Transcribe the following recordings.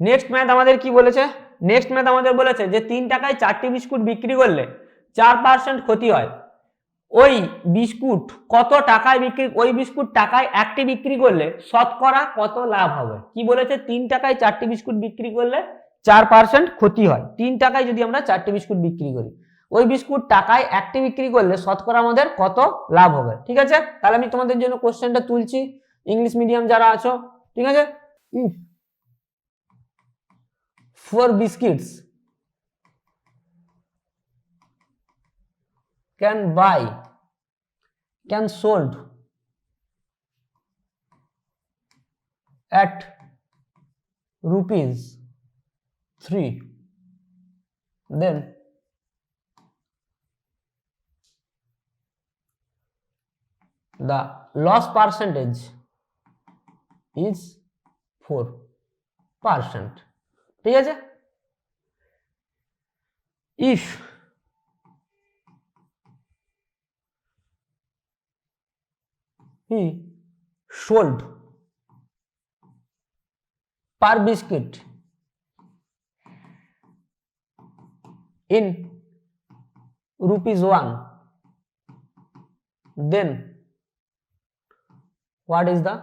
Next math আমাদের কি বলেছে? নেক্সট ম্যাথ আমাদের বলেছে যে তিন টাকায় চারটি বিস্কুট বিক্রি করলে চার পার্সেন্ট ক্ষতি হয়। ওই বিস্কুট কত টাকায় বিক্রি, ওই বিস্কুট টাকায় একটি বিক্রি করলে শতকরা কত লাভ হবে? কি বলেছে? তিন টাকায় চারটি বিস্কুট বিক্রি করলে চার পার্সেন্ট ক্ষতি হয়। তিন টাকায় যদি আমরা চারটি বিস্কুট বিক্রি করি, ওই বিস্কুট টাকায় একটি বিক্রি করলে শতকরা আমাদের কত লাভ হবে? ঠিক আছে? তাহলে আমি তোমাদের জন্য কোশ্চেনটা তুলছি। ইংলিশ মিডিয়াম যারা আছো, ঠিক আছে? for biscuits can buy can sold at rupees 3 then the loss percentage is 4 percent. ঠিক আছে if he sold per biscuit in rupees 1 then what is the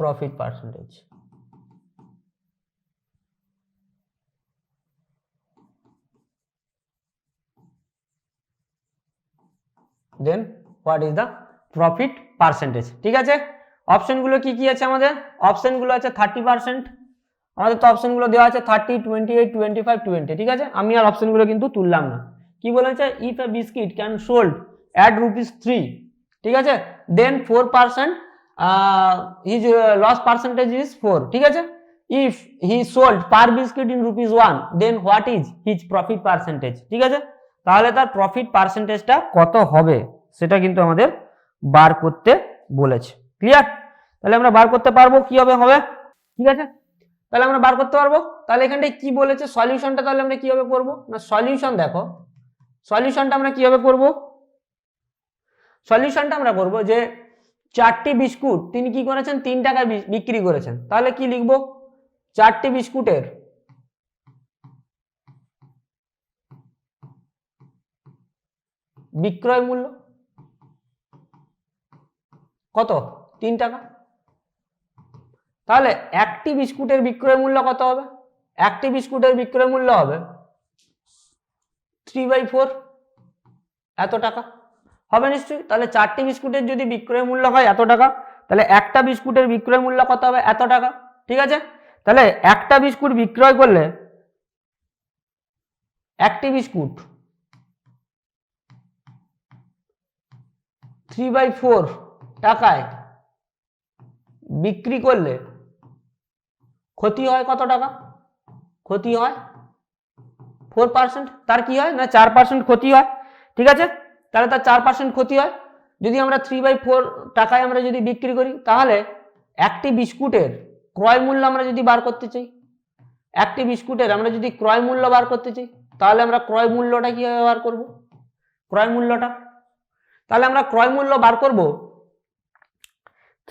profit percentage then what is the profit percentage ঠিক আছে? অপশনগুলো কি কি আছে আমাদের? অপশনগুলো আছে থার্টি পার্সেন্ট আমাদের তো অপশনগুলো দেওয়া আছে thirty twenty eight twenty five twenty ঠিক আছে? আমি আর অপশনগুলো কিন্তু তুললাম না। কি বলেছে? If a biscuit can sold at rupees three ঠিক আছে? Then four percent his loss percentage is four ঠিক আছে? If he sold per biscuit in rupees one then what is his profit percentage ঠিক আছে? তাহলে তার প্রফিট পার্সেন্টেজটা কত হবে? সেটা কিন্তু আমাদের বার করতে বলেছে। ক্লিয়ার তাহলে আমরা বার করতে পারব কীভাবে হবে হবে? ঠিক আছে? তাহলে আমরা বার করতে পারব। তাহলে এখানটায় কি বলেছে? সলিউশনটা তাহলে আমরা কীভাবে করব? না সলিউশন দেখো। সলিউশনটা আমরা কীভাবে করব? সলিউশনটা আমরা করব যে, চারটি বিস্কুট, তিনি কি করেছেন? তিন টাকায় বিক্রি করেছেন। তাহলে কি লিখব? চারটি বিস্কুটের বিক্রয় মূল্য। কত? তিন টাকা। তাহলে একটি বিস্কুটের বিক্রয় মূল্য কত হবে? একটি বিস্কুটের বিক্রয় মূল্য হবে থ্রি বাই ফোর এত টাকা। হবে নিশ্চয়ই? তাহলে চারটি বিস্কুটের যদি বিক্রয় মূল্য হয় এত টাকা, তাহলে একটা বিস্কুটের বিক্রয় মূল্য কত হবে? এত টাকা। ঠিক আছে? তাহলে একটা বিস্কুট বিক্রয় করলে একটি বিস্কুট থ্রি বাই ফোর টাকায় বিক্রি করলে ক্ষতি হয় কত টাকা? ক্ষতি হয় ফোর পার্সেন্ট তার কি হয়? না, চার পার্সেন্ট ক্ষতি হয়। ঠিক আছে? তাহলে তার চার পার্সেন্ট ক্ষতি হয়। যদি আমরা থ্রি বাই ফোর টাকায় আমরা যদি বিক্রি করি, তাহলে একটি বিস্কুটের ক্রয় মূল্য আমরা যদি বার করতে চাই, একটি বিস্কুটের আমরা যদি ক্রয় মূল্য বার করতে চাই, তাহলে আমরা ক্রয় মূল্যটা কীভাবে বার করব? ক্রয় মূল্যটা? তাহলে আমরা ক্রয় মূল্য বার করব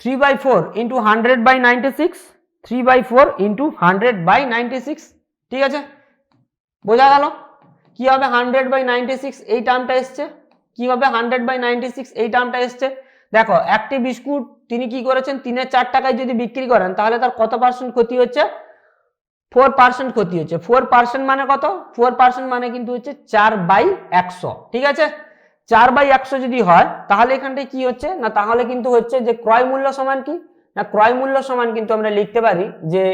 three by four into hundred by ninety six three by four into hundred by ninety six ঠিক আছে? বোঝা গেল? কি হবে হান্ড্রেড বাই নাইনটি সিক্স এই টার্মটা এসছে। কি হবে হান্ড্রেড বাই নাইনটি সিক্স এই টার্মটা এসছে। দেখো, একটি বিস্কুট তিনি কি করেছেন? তিনের চার টাকায় যদি বিক্রি করেন, তাহলে তার কত পার্সেন্ট ক্ষতি হচ্ছে? ফোর পার্সেন্ট ক্ষতি হচ্ছে। ফোর পার্সেন্ট মানে কত? ফোর পার্সেন্ট মানে কিন্তু হচ্ছে চার বাই একশো, ঠিক আছে? চার বাই একশো যদি হয়, তাহলে এখানটায় কি হচ্ছে? না, তাহলে কিন্তু হচ্ছে যে ক্রয় মূল্য সমান কি? না, ক্রয় মূল্য সমান কিন্তু আমরা লিখতে পারি যে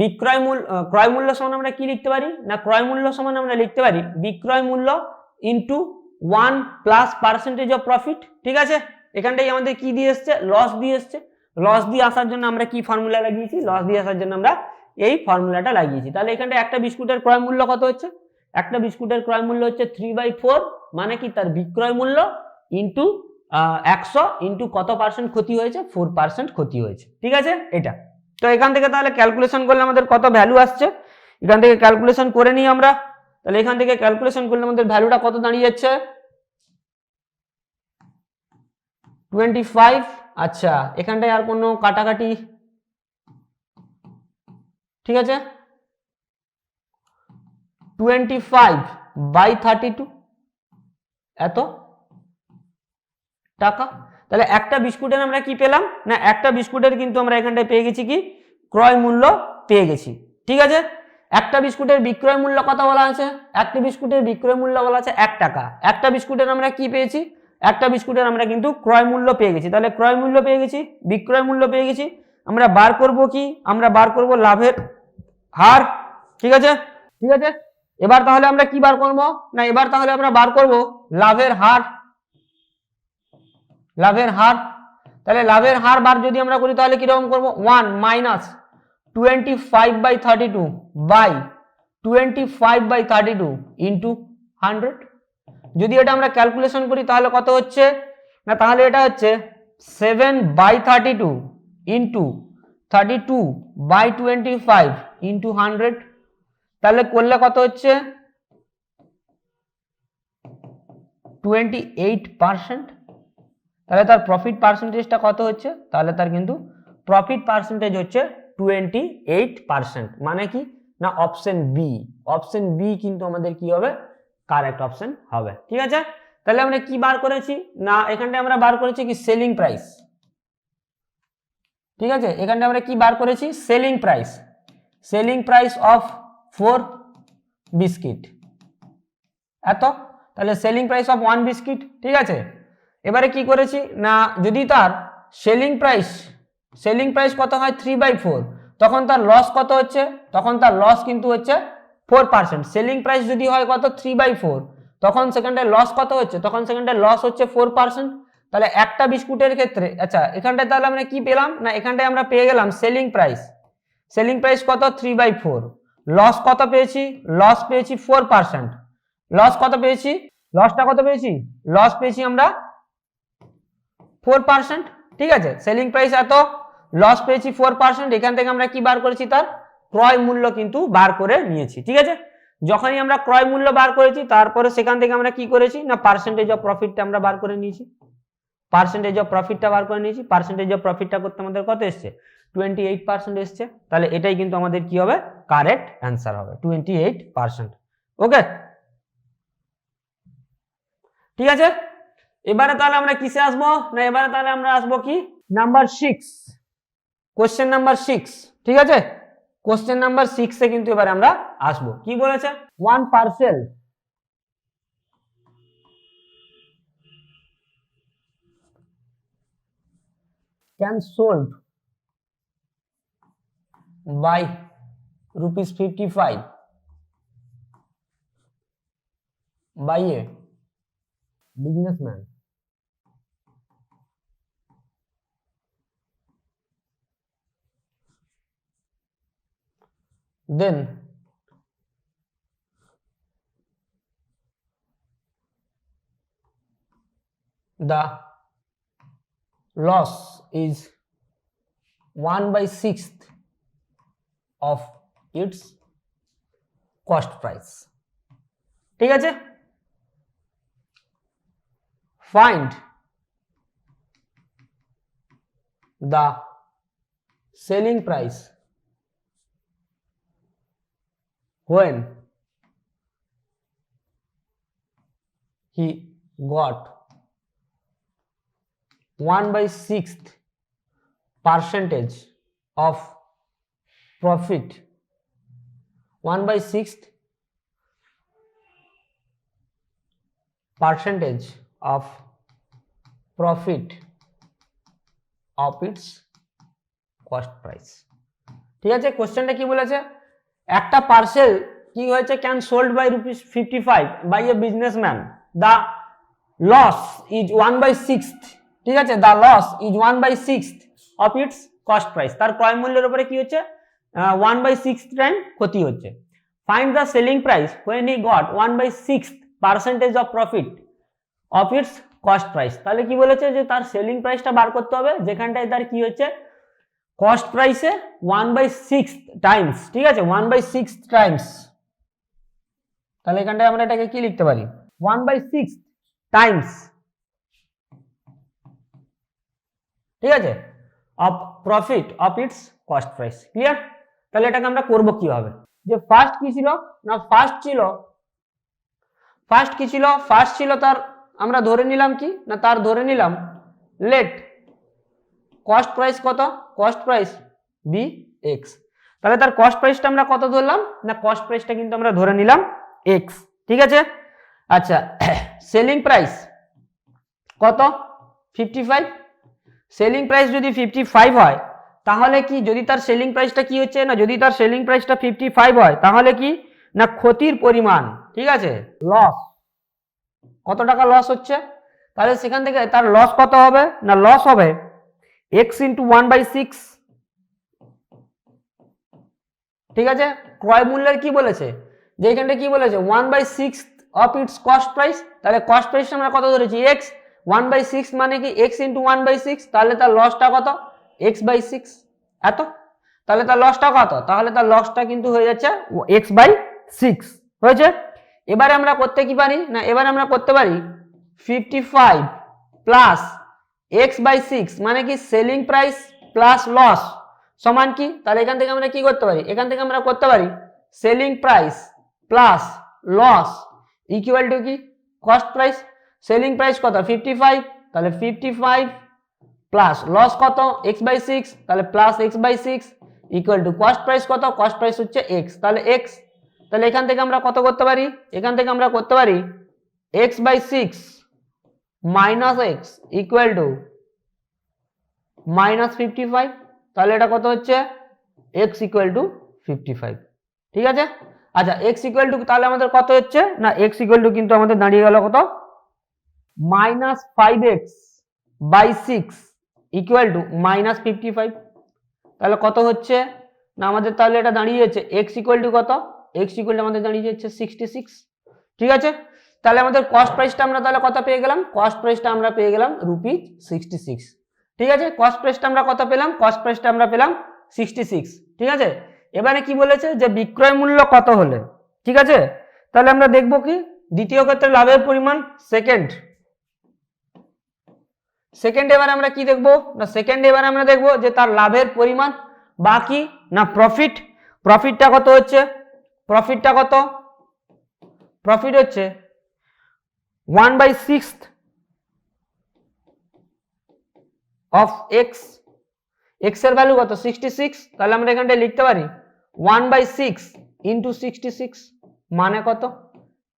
বিক্রয় মূল্য ক্রয় মূল্য সমান আমরা কি লিখতে পারি? না, ক্রয় মূল্য সমান আমরা লিখতে পারি বিক্রয় মূল্য into one plus percentage of profit ঠিক আছে? এখানটাই আমাদের কি দিয়ে এসছে? লস দিয়ে এসছে। লস দিয়ে আসার জন্য আমরা কি ফর্মুলা লাগিয়েছি? লস দিয়ে আসার জন্য আমরা এই ফর্মুলাটা লাগিয়েছি। তাহলে এখানটা একটা বিস্কুটের ক্রয় মূল্য কত হচ্ছে? একটা বিস্কুটের ক্রয় মূল্য হচ্ছে থ্রি বাই ফোর মানে কি? তার বিক্রয় মূল্য ইন্টু একশো ইন্টু কত পার্সেন্ট ক্ষতি হয়েছে? ফোর পার্সেন্ট ক্ষতি হয়েছে। ঠিক আছে? এটা। তো এখান থেকে তাহলে ক্যালকুলেশন করলে আমাদের কত ভ্যালু আসছে? এখান থেকে ক্যালকুলেশন করে নিই আমরা। তাহলে এখান থেকে ক্যালকুলেশন করলে আমাদের ভ্যালুটা কত দাঁড়িয়ে যাচ্ছে? টোয়েন্টি ফাইভ আচ্ছা এখানটায় আর কোনো কাটাকাটি? ঠিক আছে? Twenty five by thirty two এত? টাকা? তাহলে একটা বিস্কুটের আমরা কি পেলাম? না, একটা বিস্কুটের কিন্তু আমরা এখানটায় পেয়ে গেছি কি? ক্রয় মূল্য পেয়ে গেছি। ঠিক আছে? একটা বিস্কুটের বিক্রয় মূল্য কত বলা আছে? একটা বিস্কুটের বিক্রয় মূল্য বলা আছে এক টাকা। একটা বিস্কুটের আমরা কি পেয়েছি? একটা বিস্কুটের আমরা কিন্তু ক্রয় মূল্য পেয়ে গেছি। তাহলে ক্রয় মূল্য পেয়ে গেছি, বিক্রয় মূল্য পেয়ে গেছি। আমরা বার করব কি? আমরা বার করব লাভের হার। ঠিক আছে? ঠিক আছে? এবার তাহলে আমরা কি বার করব? না, এবার তাহলে আমরা বার করব লাভের হার। লাভের হার। তাহলে লাভের হার বার যদি আমরা করি, তাহলে কীরকম করব? One minus twenty five by thirty two by twenty five by thirty two into hundred. যদি এটা আমরা ক্যালকুলেশন করি, তাহলে কত হচ্ছে? না, তাহলে এটা হচ্ছে seven by thirty two into thirty two by twenty five into hundred. তাহলে করলে কত হচ্ছে? টোয়েন্টি এইট পার্সেন্ট তাহলে তার প্রফিট পার্সেন্টেজটা কত হচ্ছে? তাহলে তার কিন্তু প্রফিট পার্সেন্টেজ হচ্ছে টোয়েন্টি এইট পার্সেন্ট মানে কি? না অপশন বি অপশন বি কিন্তু আমাদের কি হবে? কারেক্ট অপশন হবে। ঠিক আছে? তাহলে আমরা কি বার করেছি? না, এখানটায় আমরা বার করেছি কি? সেলিং প্রাইস ঠিক আছে? এখানটা আমরা কি বার করেছি? Selling price selling price of four biscuit. এত? তাহলে selling price of one biscuit ঠিক আছে? এবারে কি করেছি? না, যদি তার সেলিং প্রাইস সেলিং প্রাইস কত হয়? থ্রি বাই ফোর তখন তার লস কত হচ্ছে? তখন তার লস কিন্তু হচ্ছে ফোর পার্সেন্ট সেলিং প্রাইস যদি হয় কত? থ্রি বাই ফোর তখন সেখানটায় লস কত হচ্ছে? তখন সেখানটায় লস হচ্ছে ফোর পার্সেন্ট তাহলে একটা বিস্কুটের ক্ষেত্রে আচ্ছা এখানটায় তাহলে আমরা কি পেলাম? না, এখানটায় আমরা পেয়ে গেলাম সেলিং প্রাইস সেলিং প্রাইস কত? থ্রি বাই ফোর লস কত পেয়েছি? লস পেয়েছি ফোর পার্সেন্ট লস কত পেয়েছি? লসটা কত পেয়েছি? লস পেয়েছি আমরা ফোর পার্সেন্ট ঠিক আছে? সেলিং প্রাইস এত। লস পেয়েছি ফোর পার্সেন্ট এখান থেকে আমরা কি বার করেছি তার? ক্রয় মূল্য কিন্তু বার করে নিয়েছি। ঠিক আছে? যখনই আমরা ক্রয় মূল্য বার করেছি, তারপরে সেখান থেকে আমরা কি করেছি? না পার্সেন্টেজ অফ প্রফিটটা আমরা বার করে নিয়েছি। পার্সেন্টেজ অফ প্রফিটটা বার করে নিয়েছি। পার্সেন্টেজ অফ প্রফিটটা করতে আমাদের কত এসছে? টোয়েন্টি এইট পার্সেন্ট এসছে, তাহলে এটাই কিন্তু আমাদের কি হবে? কারেক্ট অ্যান্সার হবে টোয়েন্টি এইট পার্সেন্ট ওকে ঠিক আছে? এবারে তাহলে আমরা কিসে আসব? না, এবারে তাহলে আমরা আসব কি? Number six question number six ঠিক আছে? কোশ্চেন নাম্বার সিক্সে কিন্তু এবারে আমরা আসব। কি বলেছে? One parcel can sold by rupees 55 by a businessman then the loss is 1 by 6th of its cost price ঠিক আছে find the selling price when he got 1 by 6th percentage of profit. 1 by 6th percentage of profit of its cost price. ঠিক আছে কোশ্চেনটা কি বলেছে? একটা parcel কি হয়েছে? Can sold by rupees fifty five by a businessman the loss is one by sixth ঠিক আছে the loss is one by sixth of its cost price তার ক্রয় মূল্যের উপরে কি হচ্ছে? ওয়ান বাই সিক্স টাইম ক্ষতি হচ্ছে। Find the selling price when he got one by six percentage of profit of its cost price তাহলে কি বলেছে যে তার সেলিং প্রাইসটা বার করতে হবে? যেখানটায় তার কি হচ্ছে? কস্ট প্রাইসে ওয়ান বাই সিক্স টাইমস ঠিক আছে? ওয়ান বাই সিক্স টাইমস তাহলে এখানটায় আমরা এটাকে কি লিখতে পারি? ওয়ান বাই সিক্স টাইমস ঠিক আছে? Of profit of its cost price clear তাহলে এটাকে আমরা করব কীভাবে? যে ফার্স্ট কি ছিল? না ফার্স্ট ছিল ফার্স্ট কি ছিল? ফার্স্ট ছিল তার, আমরা ধরে নিলাম কি? না, তার ধরে নিলাম লেট কস্ট প্রাইস কত? কস্ট প্রাইস বি এক্স তাহলে তার কস্ট প্রাইসটা আমরা কত ধরলাম? না কস্ট প্রাইসটা কিন্তু আমরা ধরে নিলাম এক্স ঠিক আছে? আচ্ছা সেলিং প্রাইস কত? ফিফটি ফাইভ সেলিং প্রাইস যদি ফিফটি ফাইভ হয় তাহলে কি, যদি তার সেলিং প্রাইসটা কি হচ্ছে না, যদি তার সেলিং প্রাইসটা ফিফটি ফাইভ হয়, তাহলে কি? না ক্ষতির পরিমাণ, ঠিক আছে? লস কত টাকা লস হচ্ছে? তাহলে সেখান থেকে তার লস কত হবে? না লস হবে? X into one by six ঠিক আছে? ক্রয় মূল্যের কি বলেছে? যে এখানটা কি বলেছে? One by six of its cost price তাহলে কস্ট প্রাইস আমরা কত ধরেছি? এক্স ওয়ান বাই সিক্স মানে কি? X into one by six তাহলে তার লসটা কত? এক্স বাই সিক্স এত? তাহলে তার লসটা কত? তাহলে তার লসটা কিন্তু হয়ে যাচ্ছে এক্স বাই সিক্স হয়েছে? এবারে আমরা করতে কি পারি? না, এবারে আমরা করতে পারি fifty five plus x by six মানে কি সেলিং প্রাইস প্লাস লস সমান কি? তাহলে এখান থেকে আমরা কি করতে পারি? এখান থেকে আমরা করতে পারি selling price plus loss equal to কি? কস্ট প্রাইস সেলিং প্রাইস কত? ফিফটি ফাইভ তাহলে ফিফটি ফাইভ প্লাস লস কত? এক্স বাই সিক্স তাহলে plus x by six equal to cost price কত? কস্ট প্রাইস হচ্ছে এক্স তাহলে এক্স তাহলে এখান থেকে আমরা কত করতে পারি? এখান থেকে আমরা করতে পারি x by six minus x equal to minus fifty five তাহলে এটা কত হচ্ছে? X equal to fifty five ঠিক আছে? আচ্ছা এক্স ইকুয়াল টু তাহলে আমাদের কত হচ্ছে? না এক্স ইকুয়াল টু কিন্তু আমাদের দাঁড়িয়ে গেল কত? Minus five x by six equal to minus fifty five তাহলে কত হচ্ছে? না, আমাদের তাহলে এটা দাঁড়িয়ে যাচ্ছে এক্স ইকুয়াল টু কত? এক্স ইকুয়াল টু আমাদের দাঁড়িয়ে যাচ্ছে সিক্সটি সিক্স ঠিক আছে? তাহলে আমাদের কস্ট প্রাইসটা আমরা তাহলে কত পেয়ে গেলাম? কস্ট প্রাইসটা আমরা পেয়ে গেলাম রুপিজ সিক্সটি সিক্স ঠিক আছে? কস্ট প্রাইসটা আমরা কত পেলাম? কস্ট প্রাইসটা আমরা পেলাম সিক্সটি সিক্স ঠিক আছে? এবারে কি বলেছে? যে বিক্রয় মূল্য কত হলে? ঠিক আছে? তাহলে আমরা দেখব কি? দ্বিতীয় ক্ষেত্রে লাভের পরিমাণ। সেকেন্ড সেকেন্ড এবার আমরা কি দেখব? না সেকেন্ড এবার আমরা দেখব যে তার লাভের পরিমাণ বাকি না প্রফিট প্রফিটটা কত হচ্ছে? প্রফিটটা কত? প্রফিট হচ্ছে one by six of x এক্সের ভ্যালু কত? সিক্সটি সিক্স তাহলে আমরা এখানটায় লিখতে পারি one by six into sixty six মানে কত?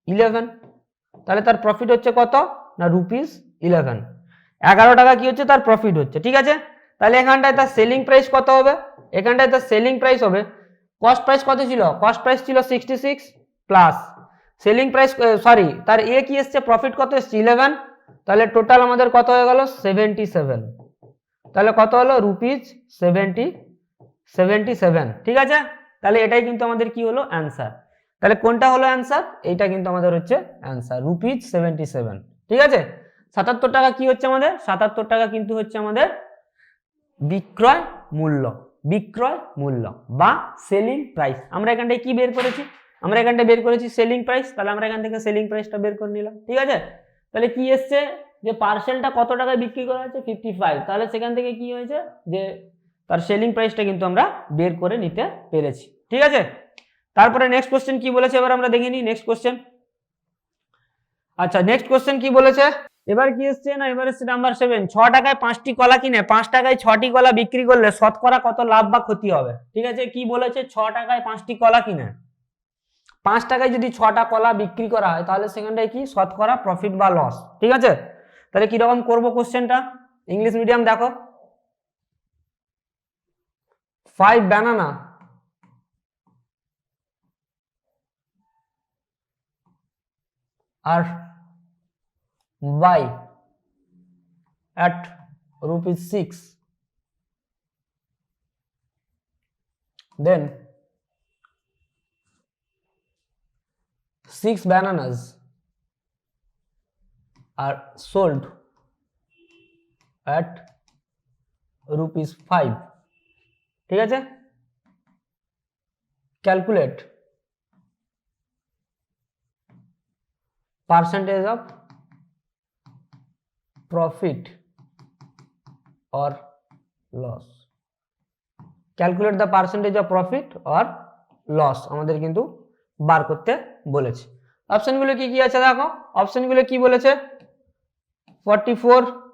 ইলেভেন তাহলে তার প্রফিট হচ্ছে কত? না রুপিস ইলেভেন এগারো টাকা কি হচ্ছে? তার প্রফিট হচ্ছে, ঠিক আছে? তাহলে এখানটায় তার সেলিং প্রাইস কত হবে? এখানটায় তার সেলিং প্রাইস হবে কস্ট প্রাইস কত ছিল? কস্ট প্রাইস ছিল sixty six plus selling price sorry তার এ কি এসছে? প্রফিট কত এসছে? ইলেভেন তাহলে টোটাল আমাদের কত হয়ে গেল? সেভেন্টি সেভেন তাহলে কত হলো? রুপিজ সেভেন্টি সেভেন্টি সেভেন ঠিক আছে? তাহলে এটাই কিন্তু আমাদের কি হলো? অ্যান্সার তাহলে কোনটা হলো অ্যান্সার এইটা কিন্তু আমাদের হচ্ছে অ্যান্সার রুপিজ সেভেন্টি সেভেন ঠিক আছে? সাতাত্তর টাকা কি হচ্ছে আমাদের? সাতাত্তর টাকা কিন্তু হচ্ছে আমাদের বিক্রয় মূল্য বিক্রয় মূল্য বা সেলিং প্রাইস আমরা এখানটায় কি বের করেছি? আমরা এখানটায় বের করেছি সেলিং প্রাইস তাহলে আমরা এখান থেকে সেলিং প্রাইসটা বের করে নিলাম, ঠিক আছে? তাহলে কি এসছে? যে পার্সেলটা কত টাকায় বিক্রি করা হয়েছে? ফিফটি ফাইভ তাহলে সেখান থেকে কি হয়েছে? যে তার সেলিং প্রাইসটা কিন্তু আমরা বের করে নিতে পেরেছি, ঠিক আছে? তারপরে নেক্সট কোশ্চেন কি বলেছে? এবার আমরা দেখে নিই। নেক্সট কোশ্চেন আচ্ছা নেক্সট কোশ্চেন কি বলেছে? এবার কি এসছে না, এবার এসছে নাম্বার সেভেন ছ টাকায় পাঁচটি কলা কিনে, পাঁচ টাকায় ছটি কলা বিক্রি করলে শতকরা কত লাভ বা ক্ষতি হবে? ঠিক আছে, কি বলেছে? ছ টাকায় পাঁচটি কলা কিনে। পাঁচ টাকায় যদি ছটা কলা বিক্রি করা হয়, তাহলে সেখানটায় কি? শতকরা প্রফিট বা লস ঠিক আছে? তাহলে কীরকম করব কোশ্চেনটা ইংলিশ মিডিয়াম দেখো। Five banana are buy at rupees 6 then 6 bananas are sold at rupees 5 ঠিক আছে calculate percentage of profit or loss. Calculate the percentage of profit or loss আমাদের কিন্তু বার করতে বলেছে। অপশনগুলো কি কি আছে দেখো? অপশনগুলো কি বলেছে? Forty four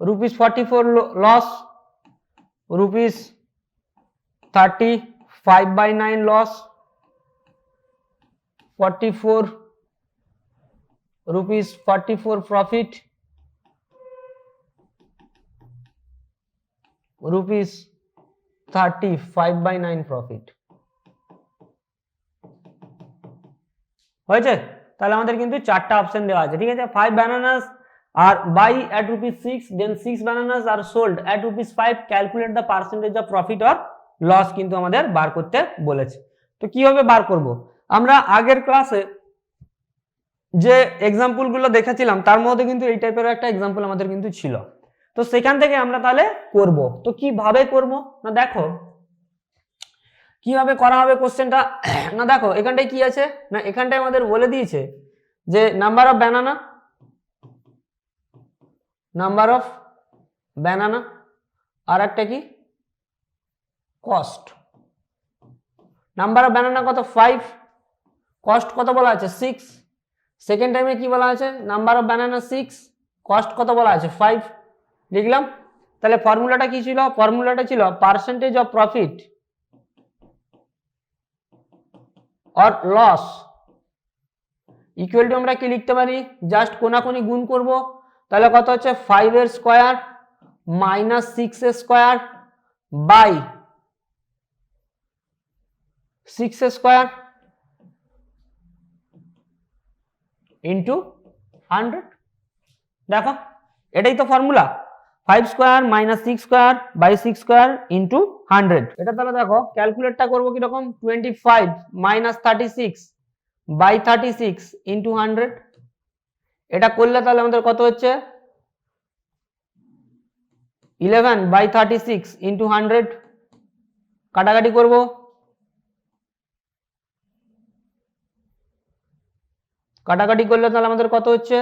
rupees 44 lo- loss, rupees 35 by 9 loss 44 rupees 44 profit, rupees 35 by 9 profit. হয়েছে? তাহলে আমাদের কিন্তু চারটা অপশন দেওয়া আছে, ঠিক আছে? Five bananas are buy at rupees six then six bananas are sold at rupees five calculate the percentage of profit or loss কিন্তু আমাদের বার করতে বলেছে। তো কীভাবে বার করব। আমরা আগের ক্লাসে যে এক্সাম্পলগুলো দেখেছিলাম তার মধ্যে কিন্তু এই টাইপের একটা এক্সাম্পল আমাদের কিন্তু ছিল। তো সেখান থেকে আমরা তাহলে করব। তো কীভাবে করব? না দেখো। কীভাবে করা হবে কোশ্চেনটা না দেখো, এখানটায় কি আছে? না, এখানটায় আমাদের বলে দিয়েছে যে number of banana number of banana আর একটা কি? কস্ট নাম্বার অফ ব্যানানা কত? ফাইভ কস্ট কত বলা আছে? সিক্স সেকেন্ড টাইমে কি বলা আছে? Number of banana six cost কত বলা আছে? ফাইভ লিখলাম তাহলে ফর্মুলাটা কি ছিল? ফর্মুলাটা ছিল percentage of profit or loss equal আমরা কি লিখতে পারি? জাস্ট কোনাকুনি গুণ করব। তাহলে কত হচ্ছে? ফাইভ এর স্কোয়ার মাইনাস সিক্স এর square by six square into hundred দেখো, এটাই তো formula five square minus six square by six square into hundred এটা তাহলে দেখো ক্যালকুলেটটা করব কীরকম? Twenty five minus thirty six by thirty six into hundred এটা করলে তাহলে আমাদের কত হচ্ছে? Eleven by thirty six into hundred কাটাকাটি করব। কাটাকাটি করলে তাহলে আমাদের কত হচ্ছে?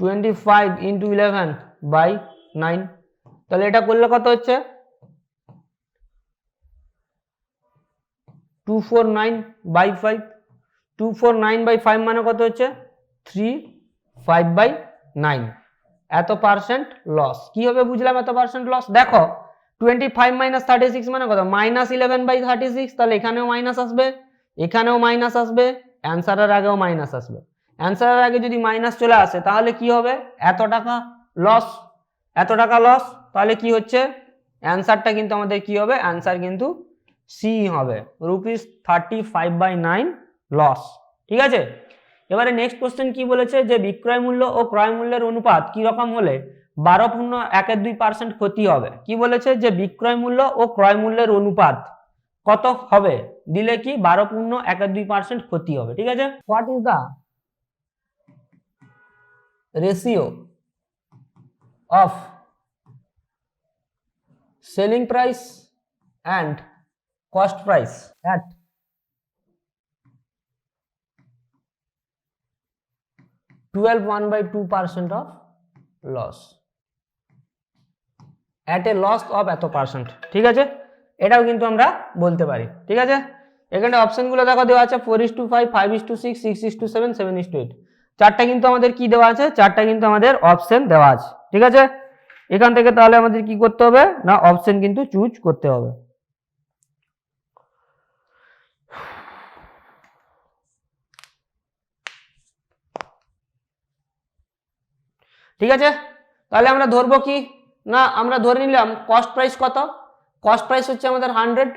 Twenty five into eleven by nine তাহলে এটা করলে কত হচ্ছে? Two four nine by five two four nine by five মানে কত হচ্ছে? থ্রি ফাইভ বাই নাইন এত পার্সেন্ট লস কি হবে বুঝলাম এত পার্সেন্ট লস দেখো twenty five minus thirty six মানে কত? Minus eleven by thirty six তাহলে এখানেও মাইনাস আসবে, এখানেও মাইনাস আসবে অ্যান্সারের আগেও মাইনাস আসবে। অ্যান্সারের আগে যদি মাইনাস চলে আসে, তাহলে কি হবে? এত টাকা লস এত টাকা লস তাহলে কি হচ্ছে? অ্যান্সারটা কিন্তু আমাদের কি হবে? অ্যান্সার কিন্তু সি হবে। Rupees thirty five by nine loss ঠিক আছে? এবারে নেক্সট কোশ্চেন কি বলেছে? যে বিক্রয় মূল্য ও ক্রয় মূল্যের অনুপাত কি রকম হলে বারো পূর্ণ একের দুই পার্সেন্ট ক্ষতি হবে। কি বলেছে? যে বিক্রয় মূল্য ও ক্রয় মূল্যের অনুপাত কত হবে? দিলে কি বারো পূর্ণ একের দুই পার্সেন্ট ক্ষতি হবে। ঠিক আছে? What is the ratio of selling price and cost price at 12 1 by 2 percent of loss? At a loss of এত পার্সেন্ট ঠিক আছে? এটাও কিন্তু আমরা বলতে পারি, ঠিক আছে? এখানে অপশনগুলো দেখো, দেওয়া আছে four is to five five is to six six is to seven seven is to eight চারটা কিন্তু আমাদের কি দেওয়া আছে? চারটা কিন্তু আমাদের অপশন দেওয়া আছে, ঠিক আছে? এখান থেকে তাহলে আমাদের কি করতে হবে? না অপশন কিন্তু চুজ করতে হবে। ঠিক আছে? তাহলে আমরা ধরবো কি? না, আমরা ধরে নিলাম কস্ট প্রাইস কত? কস্ট প্রাইস হচ্ছে আমাদের hundred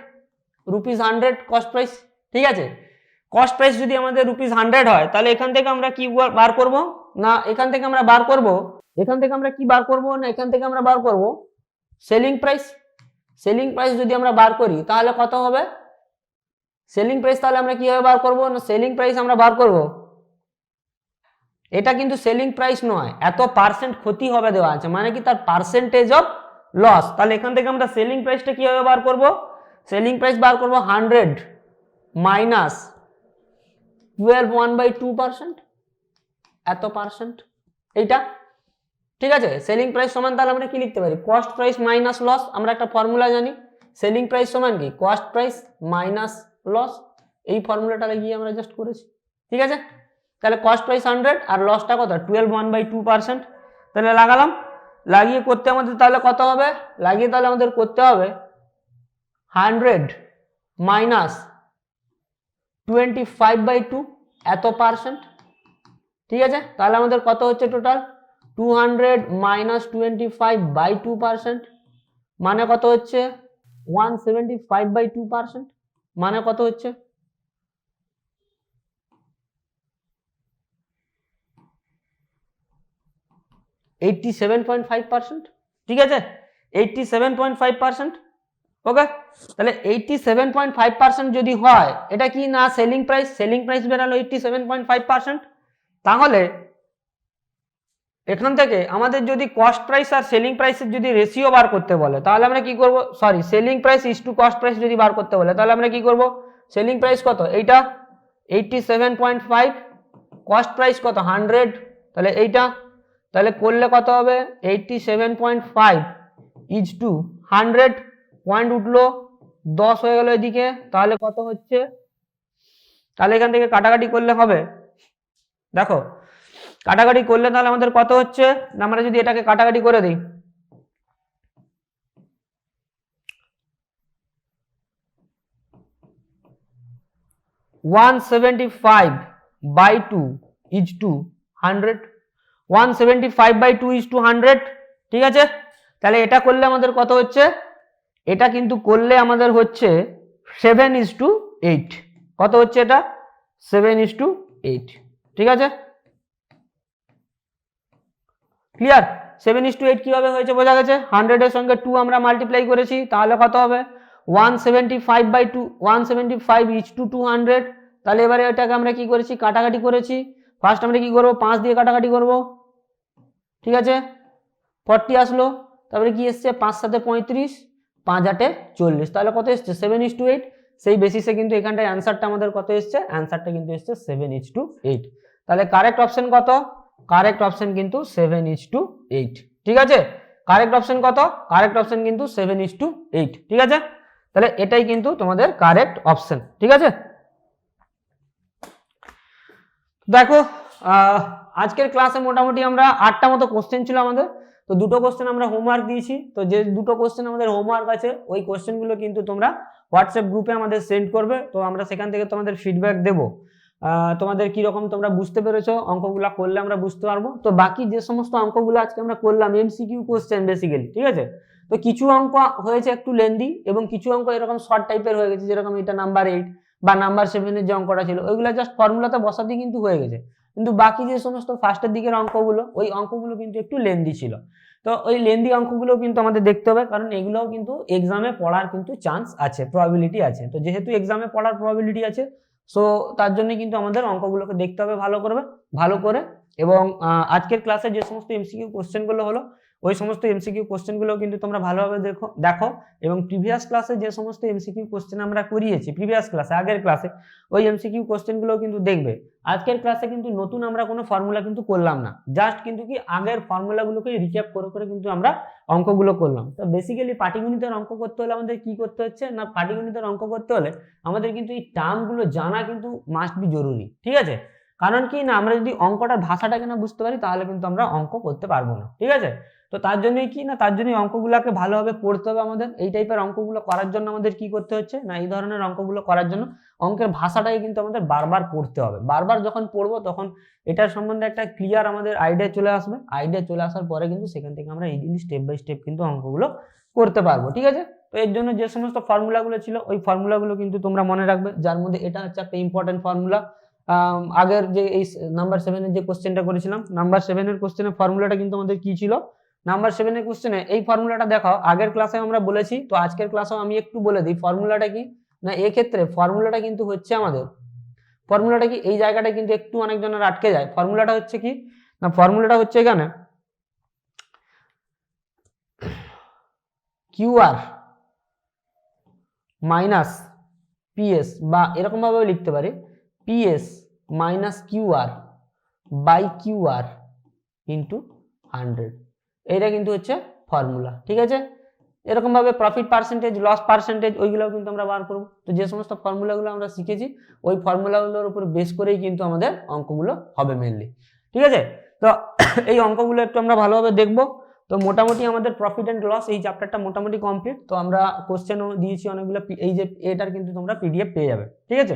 rupees hundred cost price ঠিক আছে? কস্ট প্রাইস যদি আমাদের রুপিস হান্ড্রেড হয়, তাহলে এখান থেকে আমরা কি বার- করব? না, এখান থেকে আমরা বার করব। এখান থেকে আমরা কি বার করব? না, এখান থেকে আমরা বার করব। সেলিং প্রাইস সেলিং প্রাইস যদি আমরা বার করি, তাহলে কত হবে? সেলিং প্রাইস তাহলে আমরা কীভাবে বার করব? না সেলিং প্রাইস আমরা বার করব? এটা কিন্তু সেলিং প্রাইস নয়, এত পার্সেন্ট ক্ষতি হবে দেওয়া আছে মানে কি তার পার্সেন্টেজ অফ লস তাহলে এখান থেকে আমরা সেলিং প্রাইসটা কীভাবে বার করব? সেলিং প্রাইস বার করব hundred minus twelve one by two percent এত পার্সেন্ট এইটা? ঠিক আছে? সেলিং প্রাইস সমান তাহলে আমরা কি লিখতে পারি? কস্ট প্রাইস মাইনাস লস আমরা একটা ফর্মুলা জানি। সেলিং প্রাইস সমান কি? কস্ট প্রাইস মাইনাস লস এই ফর্মুলাটা লাগিয়ে আমরা জাস্ট করেছি। ঠিক আছে? তাহলে কস্ট প্রাইস হান্ড্রেড আর লসটা কত? Twelve one by two percent তাহলে লাগালাম। লাগিয়ে করতে আমাদের তাহলে কত হবে? লাগিয়ে তাহলে আমাদের করতে হবে hundred minus twenty five by two এত পার্সেন্ট ঠিক আছে? তাহলে আমাদের কত হচ্ছে total two hundred minus twenty five by two percent মানে কত হচ্ছে? One seventy five by two percent মানে কত হচ্ছে? Eighty seven point five percent ঠিক আছে? Eighty seven point five percent okay তাহলে eighty seven point five percent যদি হয়, এটা কি না selling price selling price বেরালো eighty seven point five percent তাহলে এখান থেকে আমাদের যদি কস্ট প্রাইস আর সেলিং প্রাইসের যদি রেশিও বার করতে বলে, তাহলে আমরা কি করব? Sorry selling price is to cost price যদি বার করতে বলে, তাহলে আমরা কি করব? সেলিং প্রাইস কত? এইটা eighty seven point five cost price কত? হান্ড্রেড তাহলে এইটা তাহলে করলে কত হবে? Eighty seven point five is to hundred point উঠল দশ হয়ে গেল এদিকে, তাহলে কত হচ্ছে? তাহলে এখান থেকে কাটাকাটি করলে হবে। দেখো, কাটাকাটি করলে তাহলে আমাদের কত হচ্ছে? আমরা যদি এটাকে কাটাকাটি করে দিই one seventy five by two is two hundred one seventy five by two is two hundred ঠিক আছে? তাহলে এটা করলে আমাদের কত হচ্ছে? এটা কিন্তু করলে আমাদের হচ্ছে সেভেন ইজ টু এইট কত হচ্ছে এটা? সেভেন ইজ টু এইট ঠিক আছে? Clear seven is to eight কীভাবে হয়েছে বোঝা গেছে? হান্ড্রেডের সঙ্গে টু আমরা মাল্টিপ্লাই করেছি, তাহলে কত হবে? One seventy five by two one seventy five is to two hundred তাহলে এবারে এটাকে আমরা কি করেছি? কাটাকাটি করেছি। ফার্স্ট আমরা কি করব? পাঁচ দিয়ে কাটাকাটি করব। ঠিক আছে? ফর্টি আসলো, তারপরে কি এসছে? পাঁচ সাথে পঁয়ত্রিশ, পাঁচ আটে চল্লিশ। তাহলে কত এসছে? সেভেন ইস টু এইট সেই বেসিসে কিন্তু এখানটায় অ্যান্সারটা আমাদের কত এসছে? অ্যান্সারটা কিন্তু এসছে সেভেন ইচ টু এইট তাহলে কারেক্ট অপশন কত? কারেক্ট অপশন কিন্তু সেভেন ইচ টু এইট ঠিক আছে? কারেক্ট অপশন কত? কারেক্ট অপশন কিন্তু সেভেন ইচ টু এইট ঠিক আছে? তাহলে এটাই কিন্তু তোমাদের কারেক্ট অপশন ঠিক আছে? দেখো আজকের ক্লাসে মোটামুটি আমরা আটটা মতো কোশ্চেন ছিল আমাদের। তো দুটো কোশ্চেন আমরা হোমওয়ার্ক দিয়েছি। তো যে দুটো কোশ্চেন আমাদের হোমওয়ার্ক আছে, ওই কোশ্চেনগুলো কিন্তু তোমরা হোয়াটসঅ্যাপ গ্রুপে আমাদের সেন্ড করবে। তো আমরা সেখান থেকে তোমাদের ফিডব্যাক দেবো। তোমাদের কি রকম তোমরা বুঝতে পেরেছ, অঙ্কগুলো করলে আমরা বুঝতে পারব। তো বাকি যে সমস্ত অঙ্কগুলো আজকে আমরা করলাম এমসিকিউ কোশ্চেন বেসিক্যালি ঠিক আছে? তো কিছু অঙ্ক হয়েছে একটু লেন্দি এবং কিছু অঙ্ক এরকম শর্ট টাইপের হয়ে গেছে, যেরকম এটা নাম্বার এইট বা নাম্বার সেভেনের যে অঙ্কটা ছিল, ওইগুলো জাস্ট ফর্মুলাতে বসাতেই কিন্তু হয়ে গেছে। কিন্তু বাকি যে সমস্ত ফার্স্টের দিকের অঙ্কগুলো, ওই অঙ্কগুলো কিন্তু একটু লেন্দি ছিল। তো ওই লেন্দি অঙ্কগুলো কিন্তু আমাদের দেখতে হবে, কারণ এগুলোও কিন্তু এক্সামে পড়ার কিন্তু চান্স আছে প্রবাবিলিটি আছে। তো যেহেতু এক্সামে পড়ার প্রবাবিলিটি আছে সো তার জন্য কিন্তু আমাদের অঙ্কগুলোকে দেখতে হবে ভালো করবে ভালো করে। এবং আজকের ক্লাসে যে সমস্ত এমসিকিউ কোশ্চেনগুলো হলো ওই সমস্ত এমসিকিউ কোশ্চেনগুলো কিন্তু তোমরা ভালোভাবে দেখো দেখো এবং প্রিভিয়াস ক্লাসে যে সমস্ত এমসিকিউ কোশ্চেন আমরা করিয়েছি প্রিভিয়াস ক্লাসে আগের ক্লাসে ওই এমসিকিউ কোশ্চেনগুলো কিন্তু দেখবে। আজকের ক্লাসে কিন্তু নতুন আমরা কোনো ফর্মুলা কিন্তু করলাম না। জাস্ট কিন্তু কি আগের ফর্মুলাগুলোকে রিক্যাপ করে করে কিন্তু আমরা অঙ্কগুলো করলাম। তো বেসিক্যালি পাটিগণিতের অঙ্ক করতে হলে আমাদের কি করতে হচ্ছে? না, পাটিগণিতের অঙ্ক করতে হলে আমাদের কিন্তু এই টার্মগুলো জানা কিন্তু মাস্ট বি জরুরি, ঠিক আছে? কারণ কি না, আমরা যদি অঙ্কটার ভাষাটাকে না বুঝতে পারি, তাহলে কিন্তু আমরা অঙ্ক করতে পারব না, ঠিক আছে? তো তার জন্যই কি না, তার জন্যই অঙ্কগুলোকে ভালোভাবে পড়তে হবে আমাদের। এই টাইপের অঙ্কগুলো করার জন্য আমাদের কি করতে হচ্ছে না, এই ধরনের অঙ্কগুলো করার জন্য অঙ্কের ভাষাটাকে কিন্তু আমাদের বারবার পড়তে হবে। বারবার যখন পড়ব তখন এটার সম্বন্ধে একটা ক্লিয়ার আমাদের আইডিয়া চলে আসবে। আইডিয়া চলে আসার পরে কিন্তু সেখান থেকে আমরা ইজিলি স্টেপ বাই স্টেপ কিন্তু অঙ্কগুলো করতে পারব, ঠিক আছে? তো এর জন্য যে সমস্ত ফর্মুলাগুলো ছিল, ওই ফর্মুলাগুলো কিন্তু তোমরা মনে রাখবে। যার মধ্যে এটা হচ্ছে একটা ইম্পর্টেন্ট ফর্মুলা আগের যে এই নাম্বার সেভেনের যে কোশ্চেনটা করেছিলাম নাম্বার সেভেনের কোশ্চেনের ফর্মুলাটা কিন্তু আমাদের কি ছিল? নাম্বার সেভেনের কোশ্চেনে এই ফর্মুলাটা দেখাও। আগের ক্লাসে আমরা বলেছি, তো আজকের ক্লাসেও আমি একটু বলে দিই। ফর্মুলাটা কি? না, এক্ষেত্রে ফর্মুলাটা কিন্তু হচ্ছে আমাদের। ফর্মুলাটা কি? এই জায়গাটা কিন্তু একটু অনেকজনের আটকে যায়। ফর্মুলাটা হচ্ছে কি? না ফর্মুলাটা হচ্ছে এখানে কিউআর মাইনাস পিএস বা এরকম ভাবে লিখতে পারি। PS minus Q R by Q R into hundred এইটা কিন্তু হচ্ছে ফর্মুলা ঠিক আছে? এরকমভাবে প্রফিট পার্সেন্টেজ লস পার্সেন্টেজ ওইগুলোও কিন্তু আমরা বার করব। তো যে সমস্ত ফর্মুলাগুলো আমরা শিখেছি, ওই ফর্মুলাগুলোর উপর বেস করেই কিন্তু আমাদের অঙ্কগুলো হবে মেনলি ঠিক আছে? তো এই অঙ্কগুলো একটু আমরা ভালোভাবে দেখব। তো মোটামুটি আমাদের প্রফিট অ্যান্ড লস এই চ্যাপ্টারটা মোটামুটি কমপ্লিট তো আমরা কোশ্চেনও দিয়েছি অনেকগুলো, এই যে এটার কিন্তু তোমরা পিডিএফ পেয়ে যাবে, ঠিক আছে?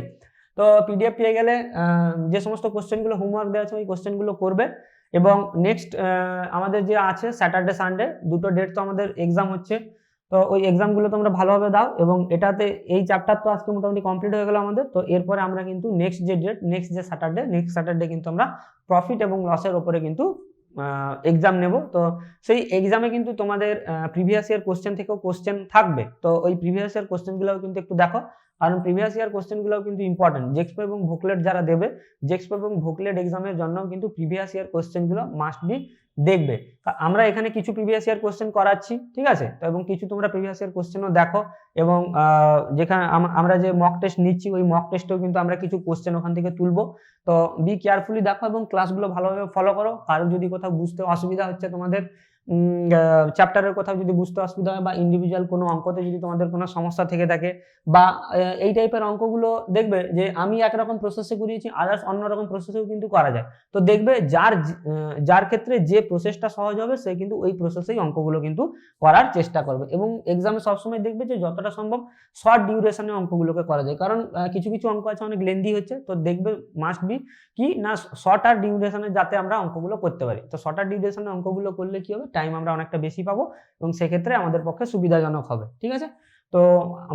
তো পিডিএফ পেয়ে গেলে যে সমস্ত কোশ্চেনগুলো হোমওয়ার্ক দেওয়া আছে, ওই কোশ্চেনগুলো করবে। এবং নেক্সট আমাদের যে আছে স্যাটারডে সানডে দুটো ডেট তো আমাদের এক্সাম হচ্ছে। তো ওই এক্সামগুলো তোমরা ভালোভাবে দাও এবং এটাতে এই চ্যাপ্টার তো আজকে মোটামুটি কমপ্লিট হয়ে গেল আমাদের। তো এরপরে আমরা কিন্তু নেক্সট যে ডেট নেক্সট যে স্যাটারডে নেক্সট স্যাটারডে কিন্তু আমরা প্রফিট এবং লসের ওপরে কিন্তু এক্সাম নেব। তো সেই এক্সামে কিন্তু তোমাদের প্রিভিয়াস ইয়ার কোশ্চেন থেকেও কোশ্চেন থাকবে। তো ওই প্রিভিয়াস ইয়ার কোশ্চেনগুলোও কিন্তু একটু দেখো। কারণ প্রিভিয়াস ইয়ার কোশ্চেনগুলোও কিন্তু ইম্পর্টেন্ট জেক্সপো এবং ভোকলেট যারা দেবে জেক্সপো এবং ভোকলেট এক্সামের জন্য কিন্তু প্রিভিয়াস ইয়ার কোশ্চেনগুলো মাস্ট বি দেখবে। আমরা এখানে কিছু প্রিভিয়াস ইয়ার কোশ্চেন করাচ্ছি, ঠিক আছে? তো এবং কিছু তোমরা প্রিভিয়াস ইয়ার কোশ্চেনও দেখো এবং যেখানে আমরা যে মক টেস্ট নিচ্ছি, ওই মক টেস্টেও কিন্তু আমরা কিছু কোশ্চেন ওখান থেকে তুলবো। তো বি কেয়ারফুলি দেখো এবং ক্লাসগুলো ভালোভাবে ফলো করো। কারও যদি কোথাও বুঝতে অসুবিধা হচ্ছে তোমাদের চ্যাপ্টারের কোথাও যদি বুঝতে অসুবিধা হয় বা ইন্ডিভিজুয়াল কোনো অঙ্কতে যদি তোমাদের কোনো সমস্যা থেকে থাকে বা এই টাইপের অঙ্কগুলো দেখবে যে আমি একরকম প্রসেসে করিয়েছি আদার্স অন্যরকম প্রসেসেও কিন্তু করা যায়। তো দেখবে যার যার ক্ষেত্রে যে প্রসেসটা সহজ হবে, সে কিন্তু ওই প্রসেসেই অঙ্কগুলো কিন্তু করার চেষ্টা করবে। এবং এক্সামে সবসময় দেখবে যে যতটা সম্ভব শর্ট ডিউরেশনে অঙ্কগুলোকে করা যায়। কারণ কিছু কিছু অঙ্ক আছে অনেক লেন্দি হচ্ছে, তো দেখবে মাস্ট বি কি না শর্ট আর ডিউরেশনে যাতে আমরা অঙ্কগুলো করতে পারি। তো শর্ট আর ডিউরেশনে অঙ্কগুলো করলে কি হবে? টাইম আমরা অনেকটা বেশি পাবো এবং সেক্ষেত্রে আমাদের পক্ষে সুবিধাজনক হবে, ঠিক আছে? তো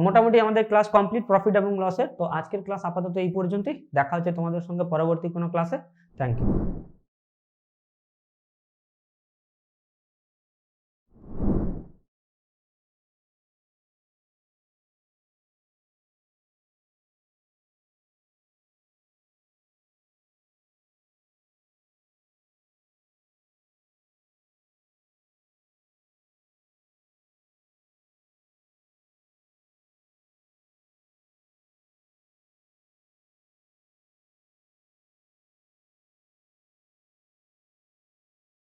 মোটামুটি আমাদের ক্লাস কমপ্লিট প্রফিট এবং লসের তো আজকের ক্লাস আপাতত এই পর্যন্তই। দেখা হচ্ছে তোমাদের সঙ্গে পরবর্তী কোনো ক্লাসে থ্যাংক ইউ